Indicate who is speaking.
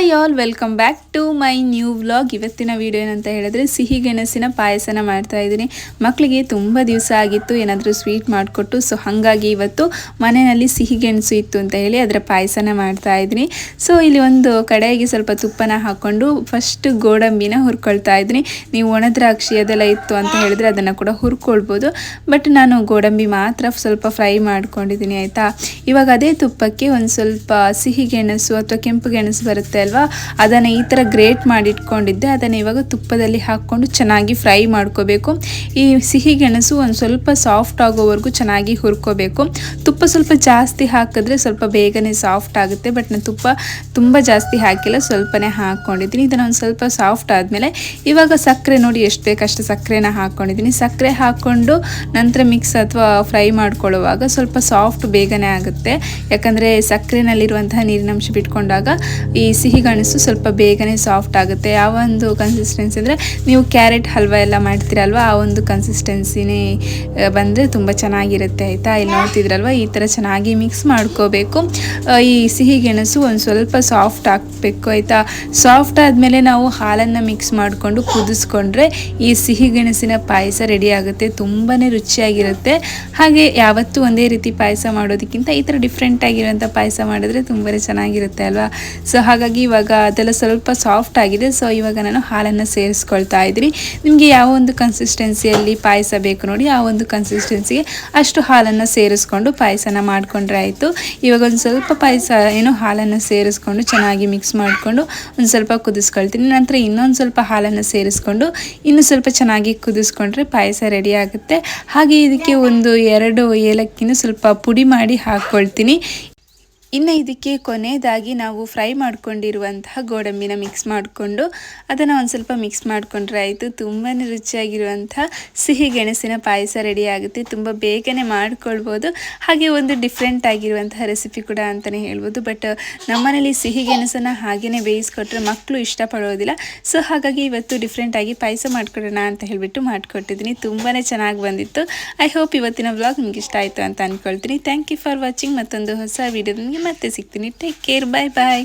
Speaker 1: Hi all welcome back to my new vlog ಇವತ್ತಿನ video ಏನಂತ ಹೇಳಿದ್ರೆ ಸಿಹಿ ಗೆಣಸಿನ ಪಾಯಸನ ಮಾಡ್ತಾ ಇದ್ದೀನಿ. ಮಕ್ಕಳಿಗೆ ತುಂಬ ದಿವಸ ಆಗಿತ್ತು, ಏನಾದರೂ ಸ್ವೀಟ್ ಮಾಡಿಕೊಟ್ಟು ಸೊ ಹಾಗಾಗಿ ಇವತ್ತು ಮನೆಯಲ್ಲಿ ಸಿಹಿ ಗೆಣಸು ಇತ್ತು ಅಂತ ಹೇಳಿ ಅದರ ಪಾಯಸನ ಮಾಡ್ತಾ ಇದ್ದೀನಿ. ಸೊ ಇಲ್ಲಿ ಒಂದು ಕಡೆಗೆ ಸ್ವಲ್ಪ ತುಪ್ಪನ ಹಾಕ್ಕೊಂಡು ಫಸ್ಟ್ ಗೋಡಂಬಿನ ಹುರ್ಕೊಳ್ತಾ ಇದ್ದೀನಿ. ನೀವು ಒಣ ದ್ರಾಕ್ಷಿ ಅದೆಲ್ಲ ಇತ್ತು ಅಂತ ಹೇಳಿದ್ರೆ ಅದನ್ನು ಕೂಡ ಹುರ್ಕೊಳ್ಬೋದು. ಬಟ್ ನಾನು ಗೋಡಂಬಿ ಮಾತ್ರ ಸ್ವಲ್ಪ ಫ್ರೈ ಮಾಡ್ಕೊಂಡಿದ್ದೀನಿ, ಆಯಿತಾ? ಇವಾಗ ಅದೇ ತುಪ್ಪಕ್ಕೆ ಒಂದು ಸ್ವಲ್ಪ ಸಿಹಿ ಗೆಣಸು ಅಥವಾ ಕೆಂಪು ಗೆಣಸು ಬರುತ್ತೆ ಅಲ್ವಾ? ಅದನ್ನು ಈ ಥರ ಗ್ರೇಟ್ ಮಾಡಿ ಇಟ್ಕೊಂಡಿದ್ದೆ ಅದನ್ನು ಇವಾಗ ತುಪ್ಪದಲ್ಲಿ ಹಾಕ್ಕೊಂಡು ಚೆನ್ನಾಗಿ ಫ್ರೈ ಮಾಡ್ಕೋಬೇಕು. ಈ ಸಿಹಿ ಗೆಣಸು ಒಂದು ಸ್ವಲ್ಪ ಸಾಫ್ಟ್ ಆಗೋವರೆಗೂ ಚೆನ್ನಾಗಿ ಹುರ್ಕೋಬೇಕು. ತುಪ್ಪ ಸ್ವಲ್ಪ ಜಾಸ್ತಿ ಹಾಕಿದ್ರೆ ಸ್ವಲ್ಪ ಬೇಗನೆ ಸಾಫ್ಟ್ ಆಗುತ್ತೆ. ಬಟ್ ನಾನು ತುಪ್ಪ ತುಂಬ ಜಾಸ್ತಿ ಹಾಕಿಲ್ಲ, ಸ್ವಲ್ಪನೇ ಹಾಕ್ಕೊಂಡಿದ್ದೀನಿ ಇದನ್ನು ಒಂದು ಸ್ವಲ್ಪ ಸಾಫ್ಟ್ ಆದಮೇಲೆ ಇವಾಗ ಸಕ್ಕರೆ ನೋಡಿ ಎಷ್ಟು ಬೇಕಷ್ಟು ಸಕ್ಕರೆನ ಹಾಕ್ಕೊಂಡಿದ್ದೀನಿ ಸಕ್ಕರೆ ಹಾಕ್ಕೊಂಡು ನಂತರ ಮಿಕ್ಸ್ ಅಥವಾ ಫ್ರೈ ಮಾಡ್ಕೊಳ್ಳುವಾಗ ಸ್ವಲ್ಪ ಸಾಫ್ಟ್ ಬೇಗನೆ ಆಗುತ್ತೆ. ಯಾಕಂದರೆ ಸಕ್ಕರೆನಲ್ಲಿರುವಂತಹ ನೀರಿನಂಶ ಬಿಟ್ಕೊಂಡಾಗ ಈ ಸಿಹಿ ಗೆಣಸು ಸ್ವಲ್ಪ ಬೇಗನೆ ಸಾಫ್ಟ್ ಆಗುತ್ತೆ. ಯಾವ ಒಂದು ಕನ್ಸಿಸ್ಟೆನ್ಸಿ ಅಂದರೆ ನೀವು ಕ್ಯಾರೆಟ್ ಹಲ್ವಾ ಎಲ್ಲ ಮಾಡ್ತೀರಲ್ವ, ಆ ಒಂದು ಕನ್ಸಿಸ್ಟೆನ್ಸಿನೇ ಬಂದರೆ ತುಂಬ ಚೆನ್ನಾಗಿರುತ್ತೆ ಆಯಿತಾ? ಇಲ್ಲಿ ನೋಡ್ತಿದ್ರಲ್ವ? ಈ ಥರ ಚೆನ್ನಾಗಿ ಮಿಕ್ಸ್ ಮಾಡ್ಕೋಬೇಕು. ಈ ಸಿಹಿ ಗೆಣಸು ಒಂದು ಸ್ವಲ್ಪ ಸಾಫ್ಟ್ ಹಾಕಬೇಕು ಆಯಿತಾ? ಸಾಫ್ಟ್ ಆದಮೇಲೆ ನಾವು ಹಾಲನ್ನು ಮಿಕ್ಸ್ ಮಾಡಿಕೊಂಡು ಕುದಿಸ್ಕೊಂಡ್ರೆ ಈ ಸಿಹಿ ಗೆಣಸಿನ ಪಾಯಸ ರೆಡಿ ಆಗುತ್ತೆ. ತುಂಬಾ ರುಚಿಯಾಗಿರುತ್ತೆ. ಹಾಗೆ ಯಾವತ್ತೂ ಒಂದೇ ರೀತಿ ಪಾಯಸ ಮಾಡೋದಕ್ಕಿಂತ ಈ ಥರ ಡಿಫ್ರೆಂಟ್ ಆಗಿರುವಂಥ ಪಾಯಸ ಮಾಡಿದ್ರೆ ತುಂಬಾ ಚೆನ್ನಾಗಿರುತ್ತೆ ಅಲ್ವಾ? ಸೊ ಹಾಗಾಗಿ ಇವಾಗ ಅದೆಲ್ಲ ಸ್ವಲ್ಪ ಸಾಫ್ಟ್ ಆಗಿದೆ. ಸೊ ಇವಾಗ ನಾನು ಹಾಲನ್ನು ಸೇರಿಸ್ಕೊಳ್ತಾ ಇದ್ದೀನಿ. ನಿಮಗೆ ಯಾವ ಒಂದು ಕನ್ಸಿಸ್ಟೆನ್ಸಿಯಲ್ಲಿ ಪಾಯಸ ಬೇಕು ನೋಡಿ, ಆ ಒಂದು ಕನ್ಸಿಸ್ಟೆನ್ಸಿಗೆ ಅಷ್ಟು ಹಾಲನ್ನು ಸೇರಿಸ್ಕೊಂಡು ಪಾಯಸನ ಮಾಡಿಕೊಂಡ್ರೆ ಆಯಿತು. ಇವಾಗ ಒಂದು ಸ್ವಲ್ಪ ಪಾಯಸ, ಏನು ಹಾಲನ್ನು ಸೇರಿಸ್ಕೊಂಡು ಚೆನ್ನಾಗಿ ಮಿಕ್ಸ್ ಮಾಡಿಕೊಂಡು ಒಂದು ಸ್ವಲ್ಪ ಕುದಿಸ್ಕೊಳ್ತೀನಿ. ನಂತರ ಇನ್ನೊಂದು ಸ್ವಲ್ಪ ಹಾಲನ್ನು ಸೇರಿಸ್ಕೊಂಡು ಇನ್ನೂ ಸ್ವಲ್ಪ ಚೆನ್ನಾಗಿ ಕುದಿಸ್ಕೊಂಡ್ರೆ ಪಾಯಸ ರೆಡಿ ಆಗುತ್ತೆ. ಹಾಗೆ ಇದಕ್ಕೆ ಒಂದು ಎರಡು ಏಲಕ್ಕಿನೂ ಸ್ವಲ್ಪ ಪುಡಿ ಮಾಡಿ ಹಾಕ್ಕೊಳ್ತೀನಿ ಇನ್ನು ಇದಕ್ಕೆ ಕೊನೆಯದಾಗಿ ನಾವು ಫ್ರೈ ಮಾಡ್ಕೊಂಡಿರುವಂತಹ ಗೋಡಂಬಿನ ಮಿಕ್ಸ್ ಮಾಡಿಕೊಂಡು ಅದನ್ನು ಒಂದು ಸ್ವಲ್ಪ ಮಿಕ್ಸ್ ಮಾಡಿಕೊಂಡ್ರೆ ಆಯಿತು. ತುಂಬಾ ರುಚಿಯಾಗಿರುವಂಥ ಸಿಹಿ ಗೆಣಸಿನ ಪಾಯಸ ರೆಡಿ ಆಗುತ್ತೆ. ತುಂಬ ಬೇಗನೆ ಮಾಡಿಕೊಳ್ಬೋದು. ಹಾಗೆ ಒಂದು ಡಿಫ್ರೆಂಟ್ ಆಗಿರುವಂತಹ ರೆಸಿಪಿ ಕೂಡ ಅಂತಲೇ ಹೇಳ್ಬೋದು. ಬಟ್ ನಮ್ಮನೇಲಿ ಸಿಹಿ ಗೆಣಸನ್ನು ಹಾಗೆಯೇ ಬೇಯಿಸ್ಕೊಟ್ರೆ ಮಕ್ಕಳು ಇಷ್ಟಪಡೋದಿಲ್ಲ. ಸೊ ಹಾಗಾಗಿ ಇವತ್ತು ಡಿಫ್ರೆಂಟಾಗಿ ಪಾಯಸ ಮಾಡಿಕೊಡೋಣ ಅಂತ ಹೇಳಿಬಿಟ್ಟು ಮಾಡಿಕೊಟ್ಟಿದ್ದೀನಿ. ತುಂಬಾ ಚೆನ್ನಾಗಿ ಬಂದಿತ್ತು. ಐ ಹೋಪ್ ಇವತ್ತಿನ ವ್ಲಾಗ್ ನಿಮಗೆ ಇಷ್ಟ ಆಯಿತು ಅಂತ ಅಂದ್ಕೊಳ್ತೀನಿ ಥ್ಯಾಂಕ್ ಯು ಫಾರ್ ವಾಚಿಂಗ್ ಮತ್ತೊಂದು ಹೊಸ ವೀಡಿಯೋದೊಂದಿಗೆ ಮತ್ತೆ ಸಿಗ್ತೀನಿ. ಟೇಕ್ ಕೇರ್ ಬಾಯ್ ಬಾಯ್